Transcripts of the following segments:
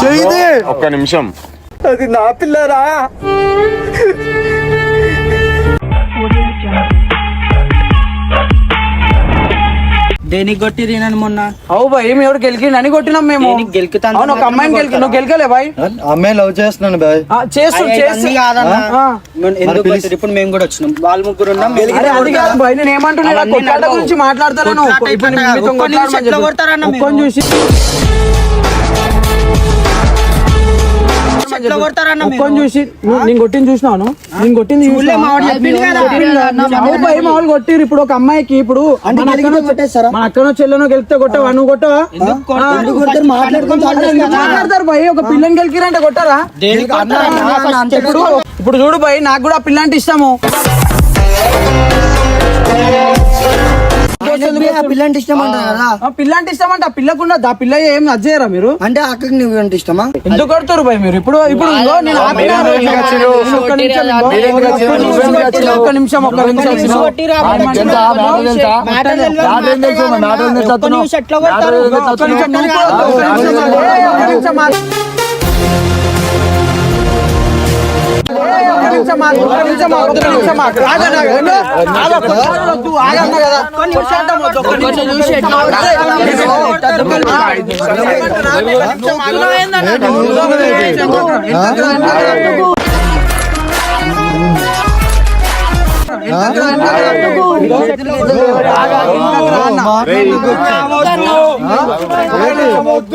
చేయి ఒక్క నిమిషం అది నా పిల్లరా దేనికి కొట్టిరి నన్ను మొన్న? అవు భయ్ మేము ఎవరు గెలికిండి? అని కొట్టినాం మేము. గెలుకుతాను అవును ఒక అమ్మాయిని గెలికి నువ్వు గెలకలే బాయ్. అమ్మాయి లవ్ చేస్తున్నాను బాయ్. చేస్తూ. మనం ఎందుకు? ఇప్పుడు మేము కూడా వచ్చినాం. వాళ్ళు ముగ్గురు ఉన్నాం అరే అది కాదు భయ్ నేను ఏమంటున్నా? కొట్లాట. గురించి మాట్లాడతాను ఇప్పుడు. కొడతారన్న? చూసి? ఒక్కని చూసి నేను కొట్టింది చూసినాను. నేను కొట్టింది ఊళ్ళో చూసినావా? మావాడు చెప్పిండు కదా. అవు భయ్ మా వాళ్ళు కొట్టిరు ఇప్పుడు ఒక అమ్మాయికి ఇప్పుడు మన అక్కనో చెల్లెనో గెలిస్తే కొట్టవా? నువ్వు కొట్టవా? ఆ, మాట్లాడతారు భయ్ ఒక పిల్లని గెలికిరంటే కొట్టారా? ఇప్పుడు ఇప్పుడు చూడు భయ్ నాకు కూడా పిల్ల అంటే ఇష్టము. ఆ పిల్ల అంటే ఇష్టం అంటారు కదా ఆ పిల్ల అంటే ఇష్టం అంటే ఆ పిల్లకుండా ఆ పిల్ల ఏం అజ్జేయరా మీరు అంటే అక్కకి నువ్వు అంటే ఇష్టమా ఎందుకు కొడతారు భయ్ మీరు ఇప్పుడు ఇప్పుడు ఒక్క నిమిషం. ఒక్క నిమిషం, ఒక్క నిమిషం ఒక్క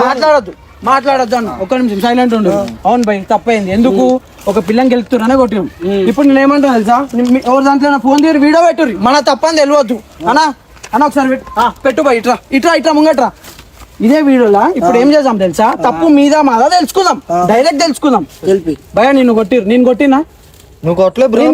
మాట్లాడొద్దు మాట్లాడొద్దు అన్న ఒక్క నిమిషం సైలెంట్ ఉండు అవును భయ్ తప్పైంది ఎందుకు ఒక పిల్లని గెలుపుతున్నానే కొట్టినాం ఇప్పుడు నేను ఏమంటున్నా తెలుసా ఎవరు దాంట్లో ఫోన్ తీరు వీడియో పెట్టుర్రి మన తప్పని తెలియవద్దు అనా అన్న ఒకసారి పెట్టు. ఆ, పెట్టు భయ్ ఇట్రా ఇట్రా ఇట్రా ముంగట్రా ఇదే వీడియోలా? ఇప్పుడు ఏం చేద్దాం తెలుసా? తప్పు మీద మాదా తెలుసుకుందాం. డైరెక్ట్ తెలుసుకుందాం. తెలిపి. భయ నిన్ను కొట్టిరు. నేను కొట్టినా? నువ్వు కొట్టలే బ్రో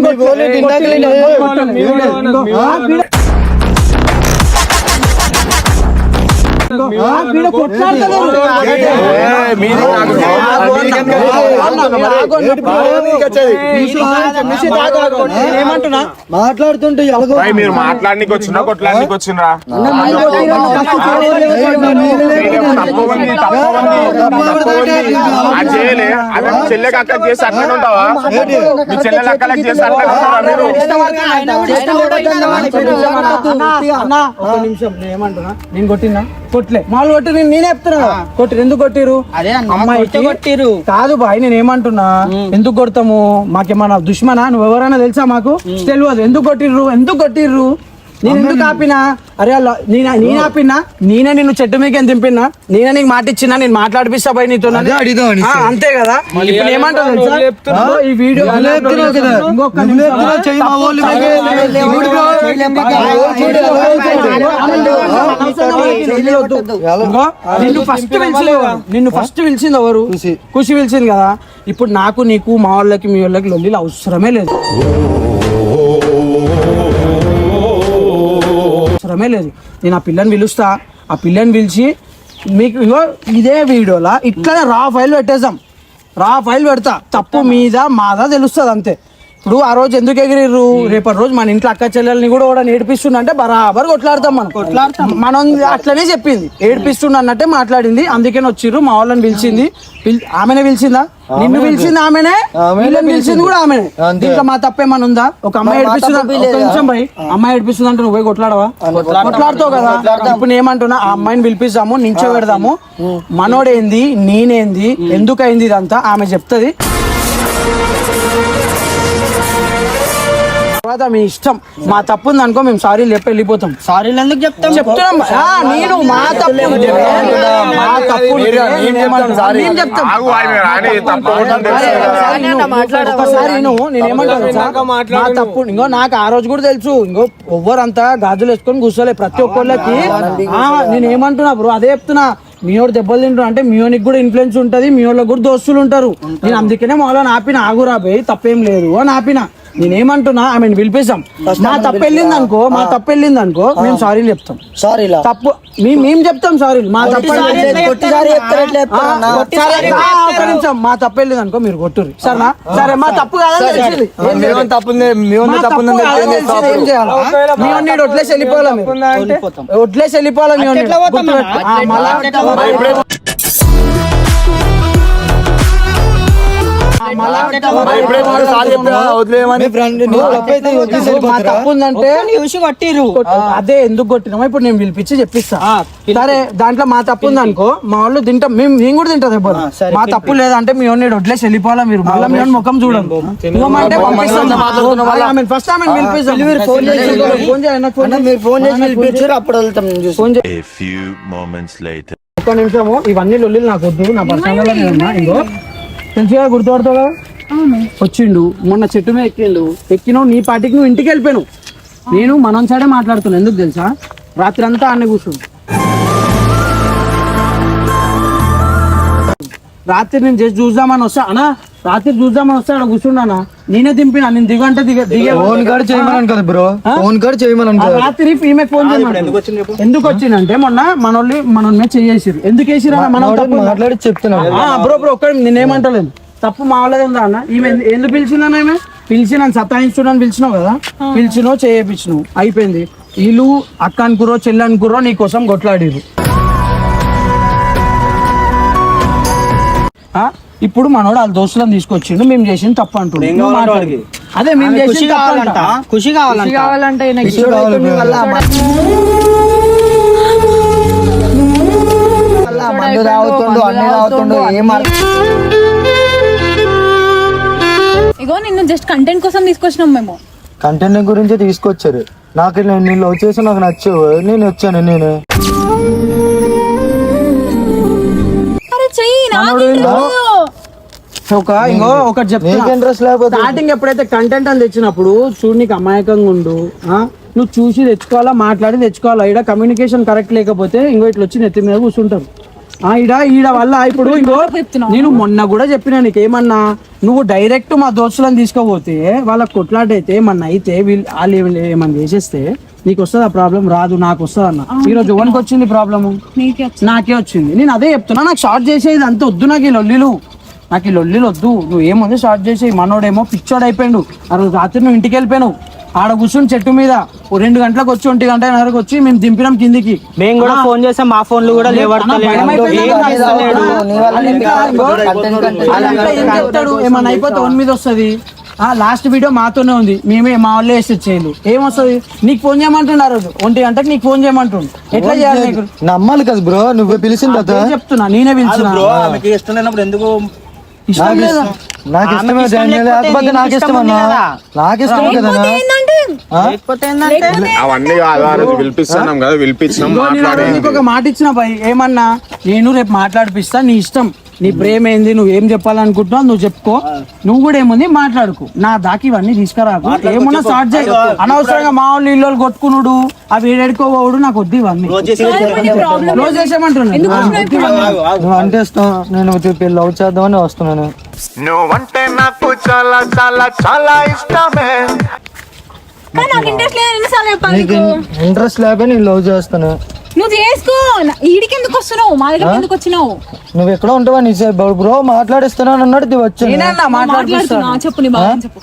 ఏమంటున్నా? మాట్లాడుతుంటే మీరు మాట్లాడడానికి వచ్చినా కొట్లాడడానికి వచ్చిండ్రా? అది చేయలే అదే మీ చెల్లెకి అక్కకి చేసి అట్లనే ఉంటావా? మీ చెల్లెలు అక్కలకి చేసి అట్లనే ఉంటావా మీరు? నిమిషం నేను ఏమంటున్నా? నేను కొట్టినా కొట్టలే మాలు కొట్టి నేను నేనే చెప్తున్నా కదా. కొట్టిరు ఎందుకు కొట్టిరు అదే కొట్టే కొట్టిరు. కాదు బాయ్ నేను ఏమంటున్నా? ఎందుకు కొడతాము? మాకేమన్నా దుష్మనా? నువ్వు ఎవరైనా తెలుసా మాకు? తెలియదు. ఎందుకు కొట్టిర్రు? ఎందుకు కొట్టిర్రు? నేను ఎందుకు ఆపినా అరే అలా నేను నేను ఆపినా నేనే నిన్ను చెట్టు మీకే దింపినా నేనే నీకు మాట ఇచ్చినా నేను మాట్లాడిపిస్తా పోయి నీతో అంతే కదా ఇప్పుడు? ఇదిగో ఈ వీడియో నిన్ను ఫస్ట్ పిలిచింది ఎవరు? నిన్ను ఫస్ట్ పిలిచింది ఎవరు ఖుషి. ఖుషి పిలిచింది కదా ఇప్పుడు నాకు నీకు మా వాళ్ళకి మీ వాళ్ళకి లొల్లిలు అవసరమే లేదు అవసరమే లేదు. నేను ఆ పిల్లని పిలుస్తా ఆ పిల్లని పిలిచి మీకు ఇగో ఇదే వీడియోలా ఇట్లానే రా ఫైల్ పెట్టేద్దాం. రా ఫైల్ పెడతా. తప్పు మీద మాదా తెలుస్తుంది అంతే. ఇప్పుడు ఆ రోజు ఎందుకు ఎగిరిర్రు? రేపటి రోజు మన ఇంట్లో అక్క చెల్లెల్ని కూడా కూడా ఏడిపిస్తుండ అంటే బరాబర్ కొట్లాడతాం మనం. కొట్లాడతాం. మనం అట్లనే చెప్పింది. ఏడిపిస్తుండ అన్నట్టే మాట్లాడింది. అందుకని వచ్చిర్రు మా వాళ్ళని పిలిచింది. పిల్- ఆమెనే పిలిచిందా? నిన్ను పిలిచింది ఆమెనే? వీళ్ళని పిలిచింది కూడా ఆమెనే. దీంట్లో మా తప్పేమన్నా ఉందా? ఒక అమ్మాయి ఏడిపిస్తుంది? పోయి. అమ్మాయి ఏడిపిస్తుంది అంటే నువ్వు పోయి కొట్లాడవా? కొట్లాడుతావు కదా? ఇప్పుడు నేను ఏమంటున్నా ఆ అమ్మాయిని పిలిపిస్తాము నించో పెడదాము. మనోడేంది? నేనేంది? ఎందుకైంది ఇదంతా? ఆమె చెప్తది. తర్వాత మీ ఇష్టం మా తప్పు ఉంది అనుకో మేము సారీ చెప్పి వెళ్ళిపోతాం సారీ ఎందుకు చెప్తాం చెప్తున్నాం ఆ, నేను మా తప్పు ఉంటే, మా తప్పు ఉంటే నేను ఏమంటున్నా? నేను చెప్తాం ఆగు ఆయన ఆయన తప్పు ఒకటి తెలుసు కదా. ఒకసారి నువ్వు నేనేమంటాను తెలుసా? నా తప్పు ఇంకో నాకు ఆ రోజు కూడా తెలుసు ఇంకో ఎవ్వరంతా గాజులు వేసుకొని కూర్చోలే ప్రతి ఒక్కళ్ళకి ఆ, నేను ఏమంటున్నా బ్రో అదే చెప్తున్నా మీయోడు దెబ్బలు తింటారు అంటే మీయోనికి కూడా ఇన్ఫ్లుయెన్స్ ఉంటది మీయోళ్ళకి కూడా దోస్తులు ఉంటారు నేను అందుకనే మొదలు ఆపిన ఆగురా పోయి తప్పేం లేదు అని ఆపిన నేనేమంటున్నా ఆమెను పిలిపిస్తాం మా తప్పు వెళ్ళింది అనుకో మా తప్పు వెళ్ళింది అనుకో మేము సారీ చెప్తాం. సారీ తప్పు మేము మేము చెప్తాం సారీ మా తప్పు ఒక్క నిమిషం మా తప్పు వెళ్ళింది అనుకో మీరు కొట్టుర్రి. సరేనా? సరే మా తప్పు కాదని. మేమేం తప్పుంది మేము మా తప్పు చూసి కొట్టిరు కొట్టు. అదే ఎందుకు కొట్టినామో ఇప్పుడు నేను పిలిపించి చెప్పిస్తా. సరే దాంట్లో మా తప్పు ఉంది అనుకో మా వాళ్ళు తింటాం. మేము మేము కూడా తింటాం దెబ్బలు మా తప్పు లేదంటే మీ వాడిని ఈడ వదిలేసి వెళ్ళిపోవాలా మీరు? మళ్ళీ మీ ముఖం చూడండి ఇవ్వమంటే పంపిస్తాం. ఫస్ట్ ఆమె పిలిపిస్తాం. ఫోన్ చేసి ఫోన్ చేయండి ఫోన్ అన్న మీరు ఫోన్ చేసి పిలిపించారు అప్పుడు వెళ్తాం నేను చూసి. ఫోన్. ఒక్క నిమిషము ఇవన్నీ లొల్లిలు నాకు వద్దు నా పర్సనల్ ఇంకో మంచిగా గుర్తుపడతావు? కదా వచ్చిండు మొన్న చెట్టు మీద ఎక్కిండు. ఎక్కినావు నీ పాటికి నువ్వు ఇంటికి వెళ్ళిపోయావు నేను మనం సైడే మాట్లాడుతున్నా ఎందుకు తెలుసా? రాత్రి అంతా అన్న కూర్చుండు. రాత్రి నేను చేసి చూద్దామని వస్తా. అన్నా రాత్రి చూద్దామని వస్తే అక్కడ కూర్చుండానా నేనే దింపినా నేను దిగంటే దిగ దిగే ఫోన్ కాడు చేయమని కదా బ్రో. ఫోన్ చేయమని రాత్రి ఈమె ఫోన్ చేయమని. ఎందుకు వచ్చిందంటే మొన్న మనోళ్ళు మన మీద చేసేసారు ఎందుకు వేసిరా మనం? మాట్లాడి చెప్తున్నాడు ఆ, బ్రో బ్రో ఒక్కడ నేనేమంటలేను తప్పు మా వాళ్ళదే ఉందా అన్న? ఈమె ఎందు- ఎందుకు పిలిచిందా ఈమె? పిలిచి నన్ను సతాయించుడని పిలిచినావు కదా? పిలిచినో చేయించినావు. అయిపోయింది. వీళ్ళు అక్క అనుకురో చెల్లి అనుకురో నీ కోసం కొట్లాడిరు ఇప్పుడు మనోడు వాళ్ళ దోస్తులను తీసుకొచ్చిండు మేము చేసింది తప్పు అంటుండు. అదే మేము తప్పు కావాలంట. అంట ఖుషి కావాలంట. మందు తాగుతుండు అన్ని తాగుతుండు ఏం ఇగో నిన్ను జస్ట్ కంటెంట్ కోసం తీసుకొచ్చినాం మేము. కంటెంట్ గురించి తీసుకొచ్చారు. నాకు నేను నేను లవ్ చేసి నాకు నచ్చావు. నేను వచ్చాను నేను. ఒక ఇంకో ఒకటి నీకు చెప్తున్నా ఇంట్రెస్ట్ లేకపోతే స్టార్టింగ్ ఎప్పుడైతే కంటెంట్ అని తెచ్చినప్పుడు చూడు నీకు అమాయకంగా ఉండు ఆ? నువ్వు చూసి తెచ్చుకోవాలా మాట్లాడి తెచ్చుకోవాలా? ఈడ కమ్యూనికేషన్ కరెక్ట్ లేకపోతే ఇంకో ఇట్లా వచ్చి నెత్తి మీద కూర్చుంటారు. ఆ ఈడ ఈడ వల్ల ఇప్పుడు ఇంకో? నేను మొన్న కూడా చెప్పిన నీకేమన్నా నువ్వు డైరెక్ట్ మా దోస్తులను తీసుకోపోతే వాళ్ళకి కొట్లాటైతే ఏమన్నా అయితే వీళ్ళు వాళ్ళు ఏమి- ఏమన్నా చేసేస్తే నీకు వస్తుంది ఆ ప్రాబ్లం రాదు నాకు వస్తుంది అన్న ఈ రోజు ఎవరికి వచ్చింది ప్రాబ్లము నీకే వచ్చి- నాకే వచ్చింది. నేను అదే చెప్తున్నా నాకు షార్ట్ చేసేది అంత వద్దు నాకు ఈ లొల్లిలు. నాకు ఈ లొల్లిలు వద్దు. నువ్వు ఏముంది షార్ట్ చేసి మనోడేమో పిచ్చోడు అయిపోయాడు. ఆ రోజు రాత్రి నువ్వు ఇంటికి వెళ్ళిపోయావు ఆడ కూర్చొని చెట్టు మీద ఓ రెండు గంటలకు వచ్చి ఒంటి గంట వరకు వచ్చి మేము దింపినాం కిందికి. మేము కూడా ఫోన్ చేసాం మా ఫోన్లు కూడా ఏమన్నా అయిపోతే ఓన్ మీద వస్తుంది. లాస్ట్ వీడియో మాతోనే ఉంది. మేమే మా వాళ్ళే వేసి చేయాలి ఏమొస్తుంది? నీకు ఫోన్ చేయమంటుండు ఆ రోజు. ఒంటి గంటకి నీకు ఫోన్ చేయమంటుండు. ఎట్లా చేయాలి నీకు? నమ్మాలి కదా బ్రో నువ్వు పిలిచిన చెప్తున్నా నేనే పిలిచిన. ఆమెకి ఇష్టం లేనప్పుడు ఎందుకు? ఇష్టం నాకు లేదా? ఇష్టమే జాయిన్ లేకపోతే ఇష్టం అన్నా కదా అవన్నీ ఆ? పిలిపిస్తున్నాం కదా పిలిపించినాం ఆ ఒక మాట ఇచ్చిన భయ్ ఏమన్నా? నేను రేపు మాట్లాడిపిస్తా నీ ఇష్టం. నీ ప్రేమ ఏంది? నువ్వు ఏం చెప్పాలనుకుంటున్నావు? నువ్వు చెప్పుకో. నువ్వు కూడా ఏముంది? మాట్లాడుకో. నా దాకా ఇవన్నీ తీసుకురాకు. ఏమన్నా స్టార్ట్ చేయ. అనవసరంగా మా వాళ్ళు ఇల్లు కొట్టుకునుడు. అవి ఏడెడుకోవడు నాకు వద్దు ఇవన్నీ. ప్రాబ్లం క్లోజ్ చేసేమంటున్నా నువ్వు అంటే ఇష్టం నేను లవ్ చేద్దామని వస్తున్నాను. నువ్వంటే నాకు చాలా చాలా చాలా ఇష్టమే. ఇంట్రెస్ట్ లేకపోతే నేను లవ్ చేస్తాను. నువ్వు చేసుకో. ఈడికి ఎందుకు వస్తున్నావు? మా దగ్గర ఎందుకు వచ్చినావు? నువ్వు ఎక్కడ ఉంటావా నీ బ్రో మాట్లాడిస్తున్నాను మాట్లాడిపిస్తాను మాట్లాడుతున్నా చెప్పు నీ బాగా చెప్పు.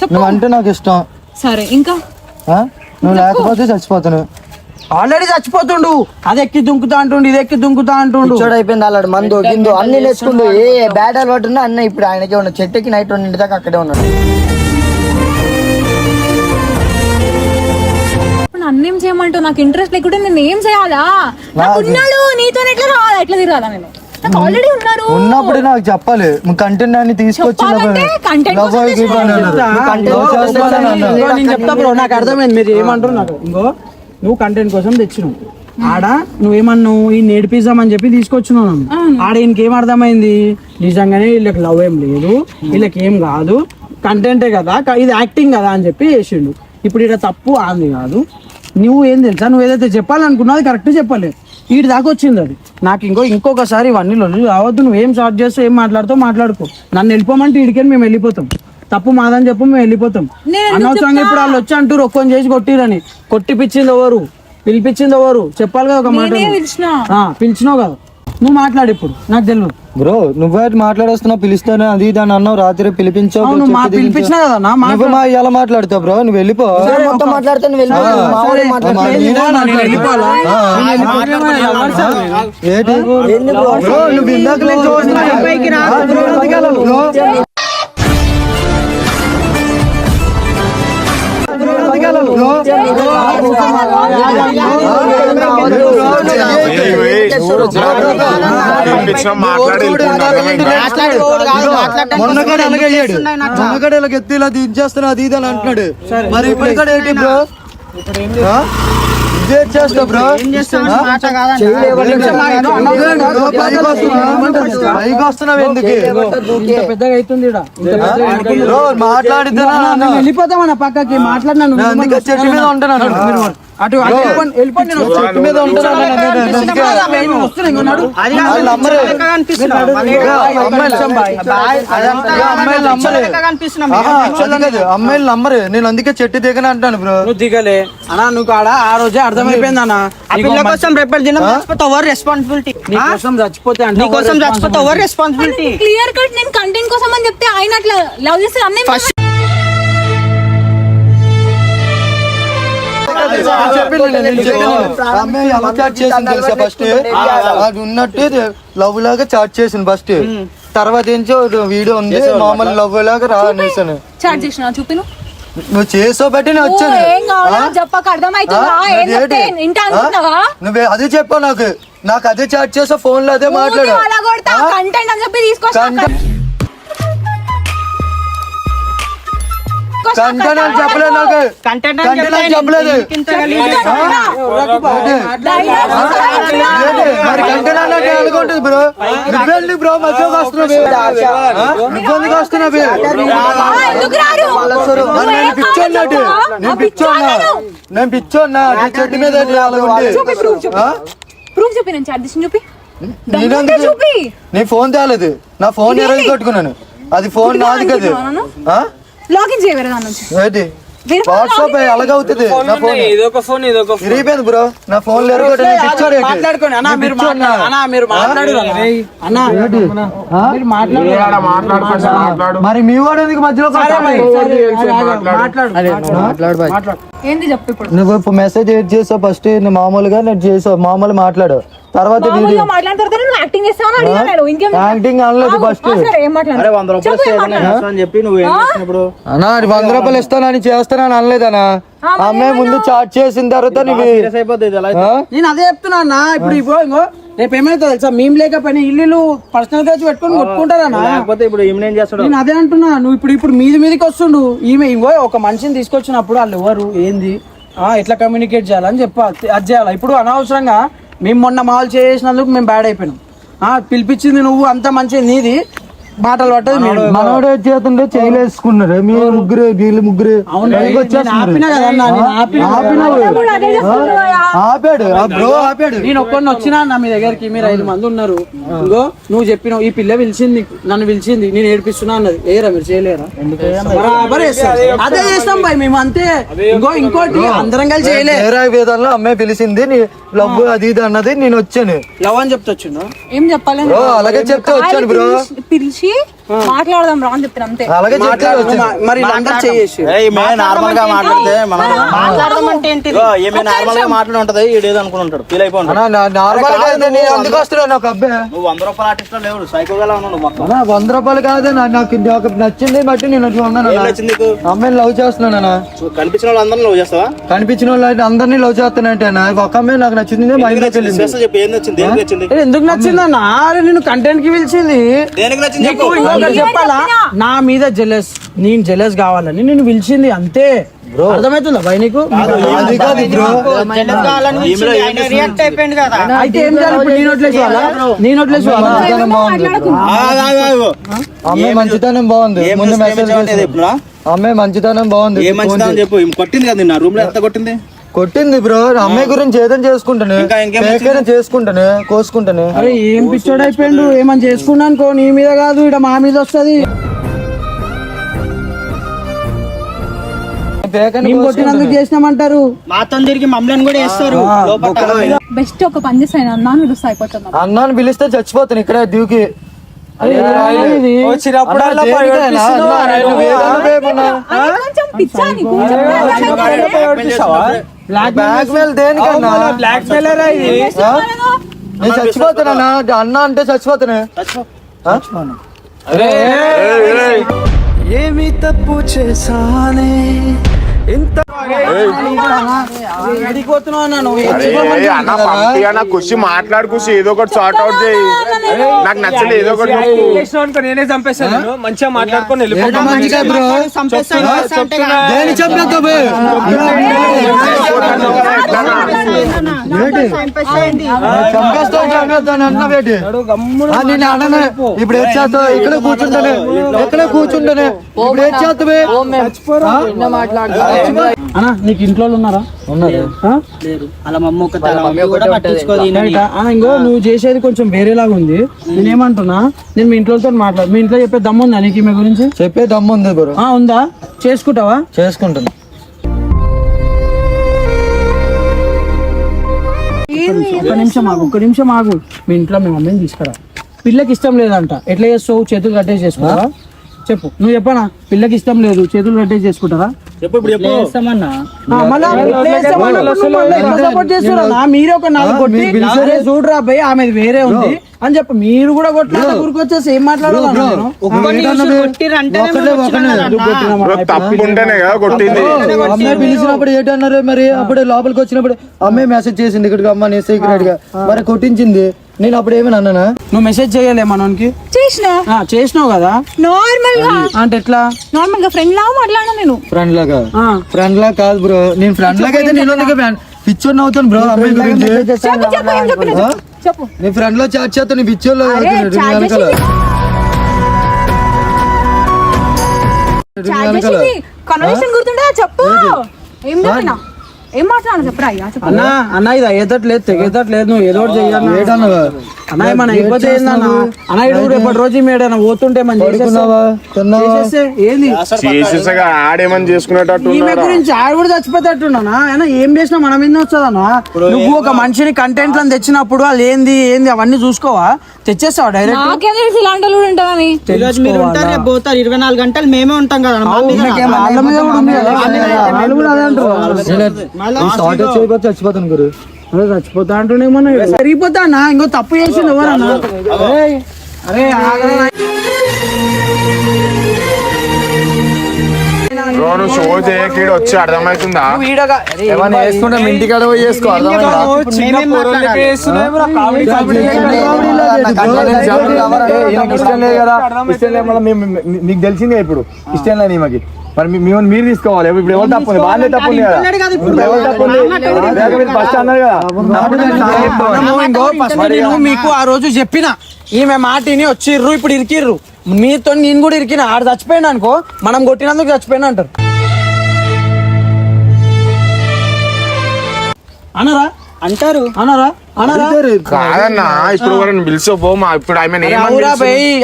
చెప్పు. నువ్వు అంటే నాకు ఇష్టం. సరే ఇంకా? ఆ? నువ్వు లేకపోతే చచ్చిపోతాను. ఆల్రెడీ చచ్చిపోతుండు. అది ఎక్కి దుంకుతా అంటుండు ఇది ఎక్కి దుంకుతా అంటుండు. అయిపోయింది అలాడు మందు గిందు అన్ని నేర్చుకుండు ఏ బ్యాడ్ అలవాటు ఉన్నా అన్న ఇప్పుడు ఆయనకే ఉన్నాడు చెట్టుకి నైట్ రెండింటి దాకా అక్కడే ఉన్నాడు. నన్ను ఏం చేయమంటావు? నాకు ఇంట్రెస్ట్ లేకుంటే నేను ఏం చేయాలా? నాకు ఉన్నాడు నీతో ఎట్లా రావాలా? ఎట్లా తిరగాలా నేను? నాకు ఆల్రెడీ ఉన్నారు ఉన్నప్పుడే నాకు చెప్పాలి. కంటెంట్ అన్ని తీసుకొచ్చి చెప్పాలంటే content కోసం అని. ఇంకో నేను చెప్తా బ్రో నాకు అర్థమైంది. మీరు ఏమంటారు నాకు ఇంకో నువ్వు కంటెంట్ కోసం తెచ్చినావు. ఆడ నువ్వేమన్నావు? ఈ నేర్పిద్దామని చెప్పి తీసుకొచ్చినావు నన్ను. ఆడ ఇంకేం అర్థమైంది? నిజంగానే వీళ్ళకి లవ్ ఏం లేదు. వీళ్ళకి ఏం కాదు కంటెంటే కదా. క- ఇది యాక్టింగ్ కదా అని చెప్పి చేసిండు. ఇప్పుడు ఇక్కడ తప్పు ఆంది కాదు. నువ్వు ఏం తెలుసా? నువ్వు ఏదైతే చెప్పాలనుకున్నావు కరెక్ట్ చెప్పలేదు వీడి దాకా వచ్చింది అది. నాకు ఇంకో ఇంకొకసారి ఇవన్నీ లొల్లి కావద్దు నువ్వు ఏం షార్ట్ చేస్తావు ఏం మాట్లాడుతావు మాట్లాడుకో. నన్ను వెళ్ళిపోమంటే ఇడికని మేము వెళ్ళిపోతాం. తప్పు మాదని చెప్పు మేము వెళ్ళిపోతాం. అనవసరంగా ఇప్పుడు వాళ్ళు వచ్చి అంటారు ఒక్కొని చేసి కొట్టిరని. కొట్టిపిచ్చింది ఎవరు? పిలిపించింది ఎవరు? చెప్పాలి కదా ఒక మాట. పిలిచినావు కదా. నువ్వు మాట్లాడు ఇప్పుడు నాకు తెలియదు బ్రో నువ్వే మాట్లాడేస్తున్నావు పిలుస్తాను అది ఇది అని అన్నావు రాత్రి పిలిపించావు. పిలిపించినా కదా నా మాట నువ్వు మా ఇలా మాట్లాడుతావు బ్రో నువ్వు వెళ్ళిపో మొత్తం? ఏంటి నువ్వు ఇందాక నుంచి చూస్తున్నావు. ఆ, బ్రో, అందుకే అలా బ్రో. బ్రో, అందుకే అలా బ్రో. మొన్న కూడా అలాగే అయ్యాడు మొన్న కూడా ఇలా ఎత్తి ఇలా దించేస్తున్నా అది ఇది అని అంటున్నాడు మరి ఇప్పుడు ఏంటి బ్రో మేము వెళ్ళిపోతామన్నా పక్కకి మాట్లాడినాను అందుకే చెట్టు మీద ఉంటాను అటు వెళ్ళిపోండి. చెట్టు మీద అమ్మాయిలు నమ్మరే. నేను అందుకే చెట్టు దిగని అంటాను బ్రో. నువ్వు దిగలే. అన్నా నువ్వు కాడ ఆ రోజే అర్థమైపోయింది అన్న. పిల్ల కోసం ఎవరు రెస్పాన్సిబిలిటీ నీ కోసం చచ్చిపోతే అంటే నీ కోసం చచ్చిపోతే ఎవరు రెస్పాన్సిబిలిటీ క్లియర్ కట్ నేను కంటెంట్ కోసం అని చెప్తే ఆయన అట్లా లవ్ చేస్తే అన్నీ అమ్మాయి ఎలా చాట్ చేసింది తెలుసా ఫస్ట్ అది ఉన్నట్టు లవ్ లాగా చాట్ చేసింది ఫస్ట్ తర్వాత ఏంచో వీడియో ఉంది. మామూలు లవ్ లాగా రా అనేసాను. చాట్ చేసిన? చూపిను. నువ్వు చేసావు బట్టి నేను వచ్చాను? చెప్పక అర్థమవుతుందా నువ్వే అదే చెప్పావు నాకు. నాకు అదే చాట్ చేసా ఫోన్లో అదే మాట్లాడు. కంటెంట్ అని చెప్పి తీసుకొస్తా కంటెంట్ అని చెప్పలేదు నాకు. కంటెంట్ కంటెంట్ అని చెప్పలేదు? మరి కంటెంట్ అన్నట్టు అనుకుంటుంది బ్రో? నువ్వెళ్ళి బ్రో మధ్యలోకి వస్తున్నావు నువ్వెందుకు వస్తున్నావు నేను పిచ్చోన్నట్టు నేను పిచ్చోన్నా నేను పిచ్చోన్నా నీ చెట్టు మీద ప్రూఫ్ చూపి ఆ? ప్రూఫ్ చూపి నేను చూపి. నీ ఫోన్ తేలేదు. నా ఫోన్ ఎరగ కొట్టుకున్నాను? అది ఫోన్ నాది కదా. ఆ? లాగిన్ చేయ వేరే దాని నుంచి. ఏంటి? వాట్సాప్. ఎలాగవుతుంది నా ఫోన్ ఇదొక ఫోన్ ఇదొక ఫోన్ ఇరిగిపోయింది బ్రో. నా ఫోన్లో మాట్లాడుకోండి. అన్న మీరు మాట్లాడు అన్న మీరు మాట్లాడు అన్న. మీరు మాట్లాడు మరి మీ వాడు ఎందుకు మధ్యలో మాట్లాడు. మాట్లాడు. ఏంది చెప్పు ఇప్పుడు? నువ్వు ఇప్పుడు మెసేజ్ ఏడ్ చేసావు ఫస్ట్ నేను మామూలుగా నేను చేసావు మామూలు మాట్లాడు. తర్వాత యాక్టింగ్ అనలేదు ఫస్ట్ వంద రూపాయలు ఇస్తానని చేస్తానని అనలేదనా అమ్మాయి ముందు చాట్ చేసిన తర్వాత? నేను అదే చెప్తున్నా ఇప్పుడు ఇప్పుడు రేపు ఏమైతే తెలుసా? మేము లేకపోయినా ఇల్లు పర్సనల్గా పెట్టుకొని కొట్టుకుంటారన్నా లేకపోతే ఇప్పుడు ఏం చేస్తాడు? నేను అదే అంటున్నా నువ్వు ఇప్పుడు ఇప్పుడు మీది మీదకి వస్తుండు. ఈమె ఇంకో ఒక మనిషిని తీసుకొచ్చినప్పుడు వాళ్ళు ఎవరు ఏంది? ఆ ఎట్లా కమ్యూనికేట్ చేయాలని చెప్ప అది చేయాలి? ఇప్పుడు అనవసరంగా మేము మొన్న మాల్ చేసినందుకు మేము బ్యాడ్ అయిపోయినాం. ఆ పిలిపించింది నువ్వు అంత మంచిది నీది. మాటలు పట్టదు మీరు. మనోడే చేతుండే చేయలేసుకున్నారు మీ ముగ్గురు వీళ్ళు ముగ్గురు? ఆపాడు ఆ బ్రో ఆపాడు. నేను ఒక్కడిని వచ్చినా నా మీ దగ్గరికి. మీరు ఐదు మంది ఉన్నారు. ఇంకో నువ్వు చెప్పినావు ఈ పిల్ల పిలిచింది నన్ను పిలిచింది నేను ఏడిపిస్తున్నా అన్నది. ఏరా మీరు చేయలేరా? బరాబర్. అదే చేస్తాం బాయ్ మేము అంతే. ఇంకో ఇంకోటి అందరం కలిసి చేయలే. వేరే విధానంలో అమ్మాయి పిలిచింది నీ- లవ్ అది ఇది అన్నది నేను వచ్చాను. లవ్ అని చెప్తొచ్చిండు ఏం చెప్పాలి? బ్రో అలాగే చెప్తే వచ్చాను బ్రో. పిలిచి మాట్లాడదాం రా అని చెప్పిన అంతే. అలాగే చెప్తే వచ్చాను మరి చేసి. నార్మల్గా మాట్లాడితే మనం అంటే ఏంటి? ఈమె నార్మల్గా మాట్లాడి ఉంటది ఈడేదో అనుకుని ఉంటాడు. ఫీల్ అయిపోయి ఉంటాడు. అన్నా నార్మల్గా అయితే నేను అందుకు వస్తున్నాను ఒక అబ్బాయి. నువ్వు వంద రూపాయల ఆర్టిస్ట్ లేవు సైకోగా ఉన్నావు నువ్వు మొత్తం అన్నా వంద రూపాయలు కాదు నాకు నాకు నచ్చింది బట్టి నేను అట్లా ఉన్నాను అన్నా. నచ్చింది నీకు? అమ్మాయిని లవ్ చేస్తున్నాను అన్న. కనిపించిన వాళ్ళందరూ నువ్వు చేస్తావా? కనిపించిన వాళ్ళు అందరినీ లవ్ చేస్తానంటే అన్న. ఒక అమ్మాయి నాకు నచ్చింది మైండ్ ఎందుకు నచ్చింది? నచ్చింది? నచ్చింది? ఎందుకు నచ్చిందన్న అరే నేను కంటెంట్కి పిలిచింది. దేనికి నచ్చింది చెప్పాలా? నా మీద జెలస్ నేను జెలస్ కావాలని నేను పిలిచింది అంతే. అర్థమవుతుందా భయ్ నీకు? అయితే ఏం చేయాలి? ఇప్పుడు నేను వాళ్ళ నేను మంచితనం. అమ్మాయి మంచితనం బాగుంది. ముందు మెసేజ్? అమ్మాయి మంచితనం బాగుంది. ఏం మంచిదా చెప్పు? కొట్టింది కదా నిన్న? రూమ్లో ఎంత కొట్టింది? కొట్టింది బ్రో. అమ్మాయి గురించి ఏదైనా చేసుకుంటాను ఇంకా ఇంకేం ఏకైనా చేసుకుంటాను కోసుకుంటాను. అరే ఏం పిచ్చోడు అయిపోయిండు? ఏమని చేసుకున్నా అనుకో నీ మీద కాదు ఇక్కడ మా మీద వస్తది. కొట్టినందుకు చేసినామంటారు. మాతో తిరిగి మమ్మల్ని కూడా వేస్తారు బెస్ట్ ఒక పని చేస్తాను అన్నా పిలుస్తా అయిపోతుంది అన్నాను పిలిస్తే చచ్చిపోతాను ఇక్కడ డ్యూకి. వచ్చినప్పుడల్లా మెయిల్ దేనికన్నా? Blackmailer? నేను అన్న అంటే చచ్చిపోతాను? ఆ? ఏమి తప్పు చేశానే? అన్న అన్న ఖుషి మాట్లాడు ఖుషి ఏదో ఒకటి సార్ట్ అవుట్ చేయి. నాకు నచ్చలేదు ఏదో ఒకటి నేనే చంపేస్తాను మంచిగా మాట్లాడుకొని ఏంటో మంచిగా బ్రో దేని చంపేద్దాం బే? ఏంటి? చంపేస్తావు చంపేస్తాను అన్న వేటి ఆ, నేను అన్ననే ఇప్పుడు ఏం చేస్తావు? ఇక్కడ కూర్చుంటానే ఎక్కడ కూర్చుంటానే. ఇప్పుడు ఏం చేస్తావే? అన్న నీకు ఇంట్లో వాళ్ళు ఉన్నారా? ఇంకో నువ్వు చేసేది కొంచెం వేరేలాగా ఉంది. నేనేమంటున్నా నేను మీ ఇంట్లోతో మాట్లాడు. మీ ఇంట్లో చెప్పే దమ్ము ఉందా నీకు ఈమె గురించి? చెప్పే దమ్ము ఉంది బ్రో. ఆ ఉందా? చేసుకుంటావా? చేసుకుంటాను ఒక్క నిమిషం ఆగు ఒక్క నిమిషం ఆగు. మీ ఇంట్లో మీ మమ్మీని తీసుకురా. పిల్లకి ఇష్టం లేదంట. ఎట్లా చేస్తావు? చేతులు కట్టేసి చేసుకోవా చెప్పు. నువ్వు చెప్పనా? పిల్లకి ఇష్టం లేదు చేతులు కట్టేసి చేసుకుంటారా? మీరే ఒక నాలుగు కొట్టి "అరే చూడరా అబ్బాయి ఆమె వేరే ఉంది. అని చెప్పి. మీరు కూడా కొట్టిన ఊరికొచ్చేసి ఏం మాట్లాడాలి పిలిచినప్పుడు ఏంటన్నారు మరి అప్పుడే లోపలికి వచ్చినప్పుడు అమ్మాయి మెసేజ్ చేసింది ఇక్కడికి అమ్మ నేను సీక్రెట్గా. మరి కొట్టించింది. నేను అప్పుడు ఏమని అన్నానా? నువ్వు మెసేజ్ చేయలే మనోనికి. చేసిన? ఆ, చేసినావు కదా. నార్మల్గా అంటే ఎట్లా? నార్మల్గా ఫ్రెండ్ లాగా మాట్లాడినా నేను. ఫ్రెండ్ లాగా ఆ. ఫ్రెండ్ లాగా కాదు బ్రో. నేను ఫ్రెండ్ లాగా అయితే నేను ఎందుకు పిచ్చోని అవుతాను బ్రో. అమ్మాయి గురించి. చెప్పు చెప్పు ఏం చెప్పిన ఆ? చెప్పు. నీ ఫ్రెండ్లో చాట్ చేస్తా నీ పిచ్చోళ్ళు అరే చాట్ వెనకాల? చేసింది. చెప్పు. ఏం చెప్పినా? ఏం మాట్లాడాను చెప్పరా అయ్యా చెప్పు. అన్నా అన్న ఇది అయ్యేటట్లేదు తెగేటట్లేదు నువ్వు ఏదో ఒకటి చెయ్యాలి అన్న ఏమన్నా అయిపోతే ఏందన్న? అన్న ఇడు రేపటి రోజు మేడన పోతుంటే మనం పడుకున్నావా? తిన్నావా? చేసేస్తే ఏంది? చేసేసగా ఆడేమని చేసుకునేటట్టు ఈమె ఉన్నారా గురించి ఆడ కూడా చచ్చిపోతేట్టున్నానా అయినా ఏం చేసినా మనం మీద వచ్చదన్నా? నువ్వు ఒక మనిషిని కంటెంట్లను తెచ్చినప్పుడు వాళ్ళు ఏంది ఏంది అవన్నీ చూసుకోవా? తెచ్చేస్తావా డైరెక్ట్ నాకేం తెలుసు ఇలాంటి కూడా ఉంటుందని పోతారు. ఇరవై నాలుగు గంటలు మేమే ఉంటాం కదా చేయకపోతే చచ్చిపోతాను గురు అదే చచ్చిపోతా అంటుండే మనం పెరిగిపోతా అన్న ఇంకో తప్పు చేసింది ఎవరన్నా అరే షో చేయకీడు వచ్చి అర్థమవుతుందా వేసుకుంటే మీ ఇంటికాడ పోయి చేసుకో అర్థమైందా ఇష్టం లేదు కదా ఇష్టం లేదు మళ్ళీ మేము- మీ- మీకు తెలిసిందే ఇప్పుడు ఇష్టం లేదు ఈమెకి మరి మేము మీరు తీసుకోవాలి. ఇప్పుడు ఎవరు తప్పు ఉంది వాళ్ళే తప్పు ఉంది కదా. ఇప్పుడు ఎవరు తప్పు ఉంది లేక మీరు ఫస్ట్ అన్నారు కదా. మనము ఇంకో ఫస్ట్ నేను మీకు ఆ రోజు చెప్పిన ఈమె మాటిని వచ్చిర్రు ఇప్పుడు ఇరికిర్రు. మీతో నేను కూడా ఇరికిన. ఆడు చచ్చిపోయినా అనుకో మనం కొట్టినందుకు చచ్చిపోయినా అంటారు. అనరా అంటారు. అనరా కాదన్నా ఇప్పుడు పో మా ఇప్పుడు ఆమె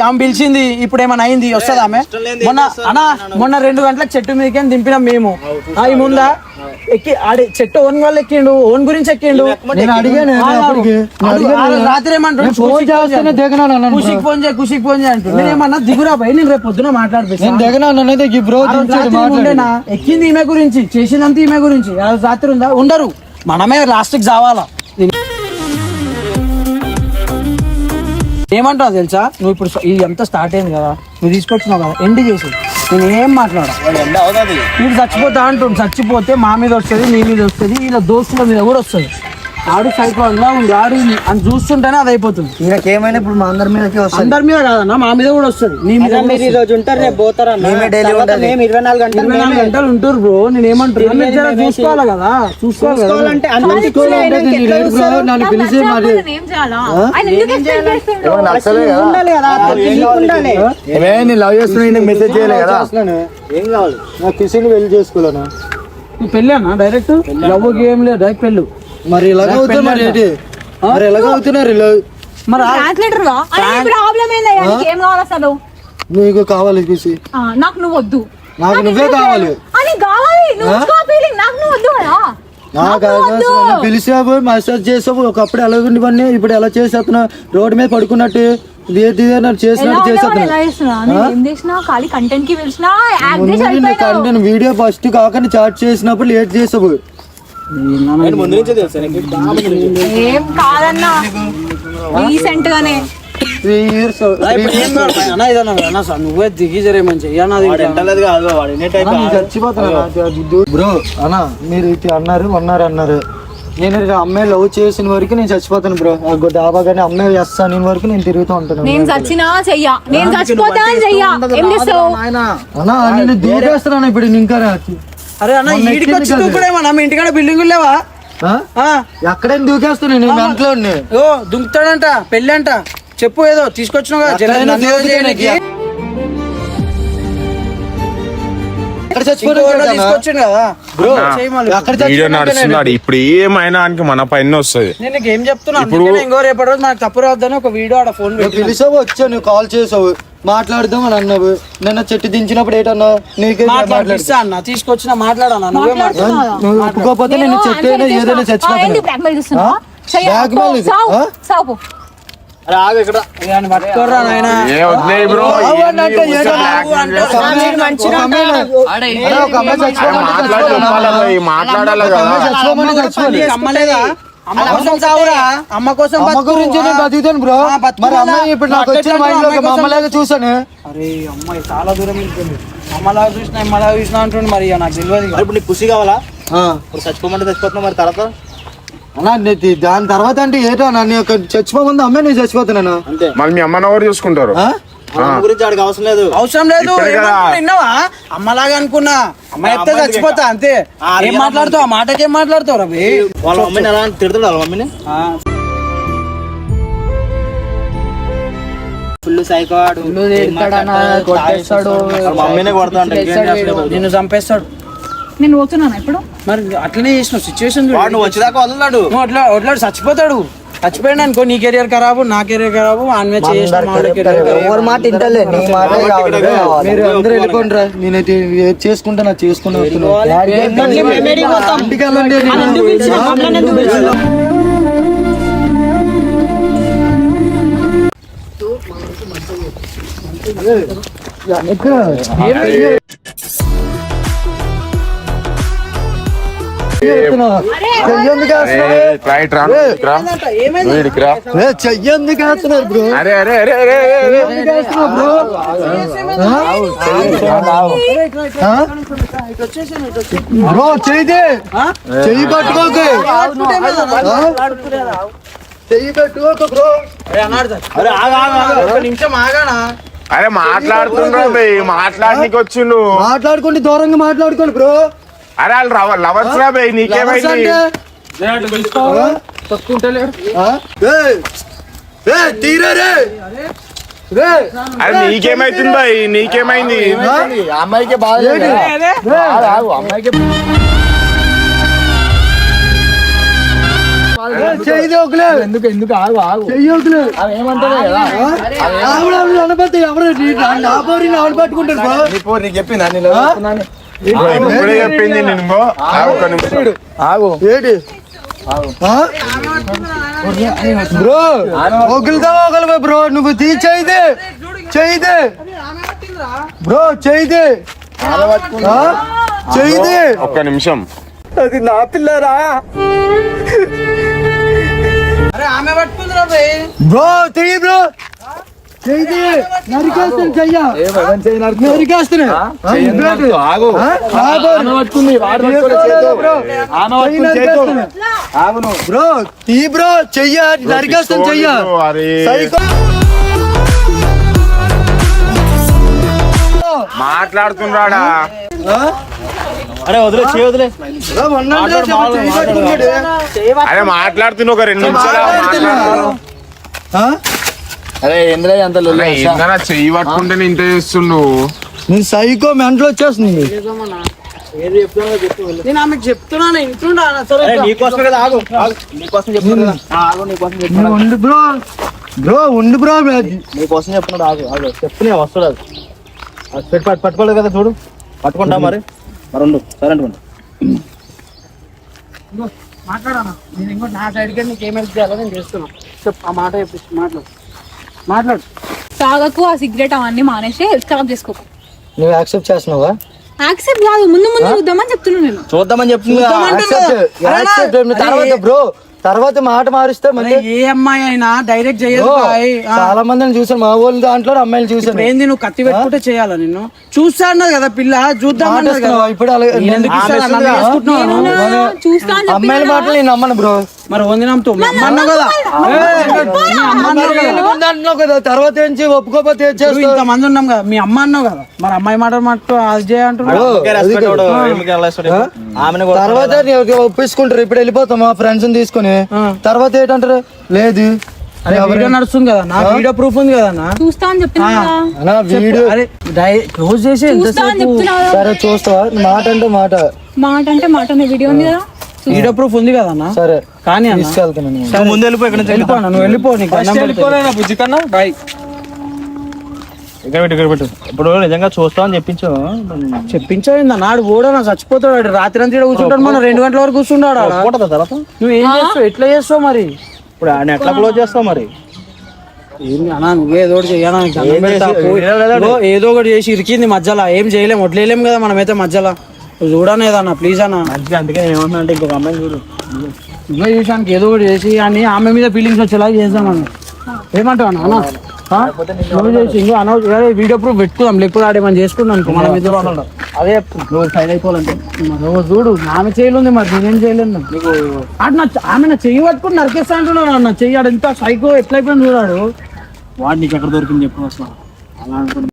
ఆమె పిలిచింది ఇప్పుడు ఏమైనా అయింది వస్తుంది ఆమె? మొన్న అన్నా మొన్న రెండు గంటలకు చెట్టు మీదకి దింపినాం మేము. అవి ముందా? ఎక్కి ఆడి చెట్టు ఓన్ వాళ్ళు ఎక్కిండు ఓన్ గురించి ఎక్కిండు. నేను అడిగాను. నేను రాత్రి ఏమంటాడు? నేను. కుషికి ఫోన్ చేయి కుషికి ఫోన్ చేయి అంటు నేను ఏమన్నా దిగురా భయ్ నేను రేపు పొద్దున నేను. ఉండేనా ఎక్కింది ఈమె గురించి చేసిందంతా ఈమె గురించి. రాత్రి ఉందా? ఉండరు. మనమే లాస్ట్కి చావాలా ఏమంటావు తెలుసా? నువ్వు ఇప్పుడు ఇది ఎంత స్టార్ట్ అయింది కదా నువ్వు తీసుకొచ్చినావు కదా ఎండ్ చేసి నేను ఏం మాట్లాడా వీడు చచ్చిపోతా అంటుండు చచ్చిపోతే మా మీద వస్తుంది నీ మీద వస్తుంది వీళ్ళ దోస్తుల మీద కూడా వస్తుంది. ఆడు సైకోలా ఉంది ఆడు అని చూస్తుంటేనే అది అయిపోతుంది ఈయనకి ఏమైనా ఇప్పుడు మా అందరి మీదకి వస్తుంది. అందరి మీద కాదన్నా మా మీద కూడా వస్తుంది. నీ మీద కూడా మీరు ఈ రోజు ఉంటారు రేపు పోతారు అన్న. మేమే daily తర్వాత ఉండాలి. మేము ఇరవై నాలుగు గంటలు ఇరవై నాలుగు గంటలు ఉంటారు బ్రో నేను ఏమంటున్నా మీరు జర చూసుకోవాలి కదా చూసుకోవాలి కదా. చూసుకోవాలంటే అంత చూసుకోవాలంటే నేను లేదు bro, నన్ను పిలిచి మరి ఏం చేయాలా? ఆయన ఎందుకు explain చేస్తుండు? ఏమో నచ్చలే కదా. ఉండాలి కదా నీకు ఉండాలి. ఏమే నేను లవ్ చేస్తున్నా మెసేజ్ చేయలే కదా. ఏం కావాలి? నా కిసిని వెళ్ళి చేసుకోలేనా నువ్వు పెళ్ళి అన్న డైరెక్ట్ లవ్ గేమ్ లేదు డైరెక్ట్ పెళ్ళు. మరి ఇలాగ అవుతుంది మరి ఏంటి? మరి ఎలాగ అవుతున్నారు ఇలా మరి ట్రాన్స్లేటర్ రా? అరే ఇప్పుడు ప్రాబ్లం ఏందయ్యా నీకు ఏం కావాలి అసలు? నీకు కావాలి ఆ, నాకు నువ్వు వద్దు. నాకు నువ్వే కావాలి. అని కావాలి. నువ్వు ఫీలింగ్ నాకు నువ్వు వద్దు పిలిచావు మసాజ్ చేసావు ఒకప్పుడు ఎలా ఉండేవన్నీ ఇప్పుడు ఎలా చేసేస్తున్నా రోడ్డు మీద పడుకున్నట్టు చేసి. కంటెంట్ వీడియో ఫస్ట్ కాకుండా చాట్ చేసినప్పుడు లేట్ చేసావు. ముందు నుంచే తెలుసా నీకు ఏం కాదన్నా రీసెంట్ గానే త్రీ ఇయర్స్ ఇప్పుడు ఏం కాదు, అన్న ఇదన్నా అన్న సార్ నువ్వే దిగి జరే మంచి అన్నది చచ్చిపోతున్నా బ్రో అన్న మీరు ఇటు అన్నారు అన్నారు అన్నారు నేను అమ్మాయి లవ్ చేసిన వరకు నేను చచ్చిపోతాను బ్రో డాబా కానీ అమ్మాయి చేస్తాను నేను వరకు నేను తిరుగుతూ ఉంటాను నేను చచ్చినా చెయ్యా నేను చచ్చిపోతా అని చెయ్యా ఏం చేస్తావు అన్న నేను దూకేస్తున్నాను ఇప్పుడు ఇంకా అరే అన్న ఈడికి వచ్చి ఎక్కింది దూకుడేమో మీ ఇంటికాడ బిల్డింగ్ లేవా? ఆ? ఆ, ఎక్కడైనా దూకేస్తాను నేను మెంట్లో ఓ దుంకుతాడంట పెళ్ళి అంట చెప్పు ఏదో తీసుకొచ్చినావు. ఎక్కడ ఎక్కడ ఇప్పుడు ఏమైనా మన పైన వస్తుంది. నేను ఏం చెప్తున్నా? ఇప్పుడు- రేపటి రోజు నాకు తప్పు రావద్దని ఒక వీడియో ఆడ ఫోన్ పిలిచావు వచ్చావు నువ్వు కాల్ చేసావు. మాట్లాడదాం అని అన్నావు. నిన్న చెట్టు దించినప్పుడు ఏంటన్నా నీకే మాట్లాడు మాట్లాడిస్తా అన్న. తీసుకొచ్చిన మాట్లాడన్నా నువ్వే మాట్లాడు మాట్లాడుతున్నావా? నువ్వు ఒప్పుకోకపోతే నేను చెట్టు అయినా ఏదైనా చచ్చిపోతాను. ఇది. ఆ? పట్టుకోర్రా నాయనా. ఏదో అంటే ఒక అమ్మాయి- ఒక అమ్మాయి- అరే, ఒక అమ్మాయి చచ్చిపోమంటే మాట్లాడి చచ్చిపోను. చెప్పాలి భయ్, మాట్లాడాలి ఒక అమ్మాయి కదా. చచ్చిపోమంటే. నీకు అమ్మ కోసం అమ్మ అమ్మ. గురించి బతుకుతాను బ్రో మరి. అమ్మాయి ఇప్పుడు నాకు వచ్చిన అట్లెట్లా మైండ్లో అమ్మాయి మా కోసం అమ్మలాగా చూసాను అరే అమ్మాయి చాలా దూరం వెళ్ళిపోయింది అమ్మలాగా చూసినా అమ్మలాగా చూసినా అంటుండు మరి నాకు తెలియదు. ఇప్పుడు నీకు ఖుషి కావాలా ఆ. ఇప్పుడు చచ్చిపోమంటే చచ్చిపోతున్నావు మరి తర్వాత అన్నా దాని తర్వాత అంటే ఏటో నన్ను ఒక చచ్చిపోమంది అమ్మాయి నేను చచ్చిపోతున్నాను మళ్ళీ మీ అమ్మని ఎవరు చూసుకుంటారు? అమ్మ గురించి ఆడికి అవసరం లేదు. అవసరం లేదు. విన్నావా? అమ్మలాగా అనుకున్నా. అమ్మ చెప్తే అమ్మాయికి చచ్చిపోతా అంతే. ఆ, ఏం మాట్లాడుతావు? ఆ మాటకి ఏం మాట్లాడుతావు రవి? వాళ్ళ మమ్మీని ఎలా తిడతాడు వాళ్ళ మమ్మీని? ఫుల్ సైకోడు కొట్టేస్తాడు. నిన్ను చంపేస్తాడు. నేను పోతున్నాను ఇప్పుడు? మరి అట్లనే చేసిన సిచ్యువేషన్ నువ్వు వచ్చేదాకా వదలడు నువ్వు అట్లా అట్లాడు చచ్చిపోతాడు. చచ్చిపోయాడు అనుకో నీ కెరియర్ ఖరాబు నా కెరియర్ ఖరాబు ఖరాబు. ఎవరి మాట నీ. మీరు అందరూ వెళ్ళిపోండి రా. నేనైతే చేసుకుంటా చేసుకుంటా అరే అరే అరే అరే బ్రో. చెయ్యి చెయ్యి పట్టుకోకు. ఆ? చెయ్యి పెట్టుకోకు బ్రో. అరే అన్నాడు సార్. అరే ఆగు ఆగు ఆగు. ఒక్క నిమిషం ఆగానా? అరే మాట్లాడుతుండ్రా బయ్ మాట్లాడనీకి వచ్చిండు మాట్లాడుకోండి దూరంగా మాట్లాడుకోండి బ్రో. అరే వాళ్ళు రవ- లవర్స్ రా బయ్ లవర్స్ నీకేమైంది అంటే? ఆ? ఏయ్, ఏయ్, తీరా రే. రే. అరే నీకేమైతుంది బయ్ నీకేమైంది? అమ్మాయికి బాధ ఏంటి? అమ్మాయికి చెయ్యి ఎందుకు ఎందుకు ఆగు ఆగు. చెయ్యి కదా? ఆవిడ ఆవిడ అనబట్టి ఎవరు? నా పోరి ఆవిడ పట్టుకుంటారు నీకు చెప్పిందా ఇప్పుడే చెప్పింది నేను నిమిషం. ఆగు. ఏంటి? బ్రో ఒకరితో ఒకరు బ్రో? నువ్వు తీ చేయిదే. చేయిదే. బ్రో చేయిదే. చేయిదే. ఒక్క నిమిషం. అది నా పిల్లరా? అరే ఆమె పట్టుకుందిరా బై బ్రో. చెయ్యి నరికేస్తాను చెయ్య బ్రో. తీ బ్రో నరికేస్తాను మాట్లాడుతున్నాడా? అరే వదిలే చేయి వదిలే. అరే మాట్లాడుతున్నా ఒక రెండు నిమిషాలు? అరే ఎందులో అంత చెయ్యి పట్టుకుంటేనే ఇంత చేస్తుండు. నేను సైకో మెంటలో వచ్చేస్తుంది. నేను ఆమెకు చెప్తున్నాను నువ్వు ఉండు బ్రో. బ్రో ఉండు బ్రో నీకోసం చెప్తున్నాడు ఆగు ఆగు. చెప్తున్నా వస్తాడు అది. అది పెట్టి పట్టు పట్టుకోలేదు కదా చూడు. పట్టుకుంటా మరి. మరి ఉండు సరే ఉండు. మాట్లాడనా నేను ఇంకో నా సైడ్కి నీకు ఏం హెల్ప్ చేయాలో నేను చేస్తున్నా. చెప్పు ఆ మాట చెప్పి మాట్లాడు. మాట్లాడు. తాగకు ఆ సిగరెట్ అవన్నీ మానేసి హెల్త్ ఖరాబ్ చేసుకోకు నువ్వు యాక్సెప్ట్ చేస్తున్నావా యాక్సెప్ట్ కాదు ముందు ముందు చూద్దామని చెప్తున్నా నేను. చూద్దామని యాక్సెప్ట్ యాక్సెప్ట్ తర్వాత బ్రో తర్వాత మాట మారిస్తే మళ్ళీ ఏ అమ్మాయి అయినా డైరెక్ట్ చేయదు చాలా మందిని చూసాను మా వాళ్ళ దాంట్లో అమ్మాయిలు చూసాను ఏంది నువ్వు కత్తి పెట్టుకుంటే చేయాలా నిన్ను? చూస్తా అన్నది కదా పిల్ల చూద్దాం? ఇప్పుడు అమ్మాయిల మాటలు నేను నమ్మను బ్రో మరి వంది నమ్ముతూ అన్న కదా? తర్వాత ఏం చేయి? ఒప్పుకోపోతే చేస్తావు? ఇంతమంది ఉన్నాం కదా మీ అమ్మ అన్నావు కదా మరి అమ్మాయి మాట మాట అది చేయ అంటున్నావు. బ్రో, ఓకే, అది respect కాదు. ఇవ్వడు. ఎందుకు ఎలా ఇస్తాడు చెప్పు? ఆమెను కొడతాడు. తర్వాత ఒప్పించుకుంటారు ఇప్పుడు వెళ్ళిపోతాం మా ఫ్రెండ్స్ తీసుకొని. తర్వాత ఏంటంటారు? లేదు. వీడియో నడుస్తుంది కదా నా వీడియో ప్రూఫ్ ఉంది కదా చూస్తా అని చెప్తున్నా కదా. అన్నా వీడియో అరే క్లోజ్ చేసి సరే చూస్తావా? మాట అంటే మాట. మాట అంటే మాట వీడియో ఉంది కదా. వీడియో ప్రూఫ్ ఉంది కదా అన్న సరే. కానీ అన్న. తీసుకెళ్తాను ముందు వెళ్ళిపో ఇక్కడ నుంచి వెళ్ళిపో అన్న, నువ్వు వెళ్ళిపో పెడతా. బుజ్జి కన్నా? బాయ్. ఇక్కడ పెట్టు ఇక్కడ పెట్టు. ఇప్పుడు నిజంగా చూస్తామని చెప్పించు. చెప్పించా నాడు కూడా నా చచ్చిపోతాడు. రాత్రి అంతా ఈడ కూర్చుంటాడు మన రెండు గంటల వరకు కూర్చుంటాడు తర్వాత? నువ్వు ఏం చేస్తావు? ఎట్లా చేస్తావు మరి? ఇప్పుడు ఆయన ఎట్లా క్లోజ్ చేస్తావు మరి? ఏంది ఏదో ఒకటి చేసి ఇరికింది మధ్యలో. ఏం చేయలేం వడ్లేలేం కదా మనమైతే మధ్యలో. నువ్వు చూడనే అన్న ప్లీజ్ అన్న. మంచిగా అందుకే నేను ఏమన్నా అంటే ఇంకొక అమ్మాయిని చూడు. నువ్వే చూసానికి ఏదో ఒకటి చేసి అని ఆమె మీద ఫీలింగ్స్ వచ్చేలా చేద్దాం అన్న ఏమంటావు అన్న? నువ్వు చేసి ఇంకో అన్న వీడియో ప్రూఫ్ పెట్టుకుందాం లేకపోతే ఆడేమని చేసుకుందాం అనుకో మనం ఇద్దరు అదే నువ్వు సైడ్ అయిపోవాలంటే. ఓ చూడు ఆమె చేయలేదు మరి నేనేం చేయలేను. నీకు అటు నా ఆమె నా చెయ్యి పట్టుకుని నరికేస్తా అంటున్నాడు అన్న. చెయ్యి ఆడు ఎంత సైకో ఎట్లయిపోయింది చూడాడు వాడు నీకు ఎక్కడ దొరికింది చెప్పు అసలు. అలా అనుకుంటున్నా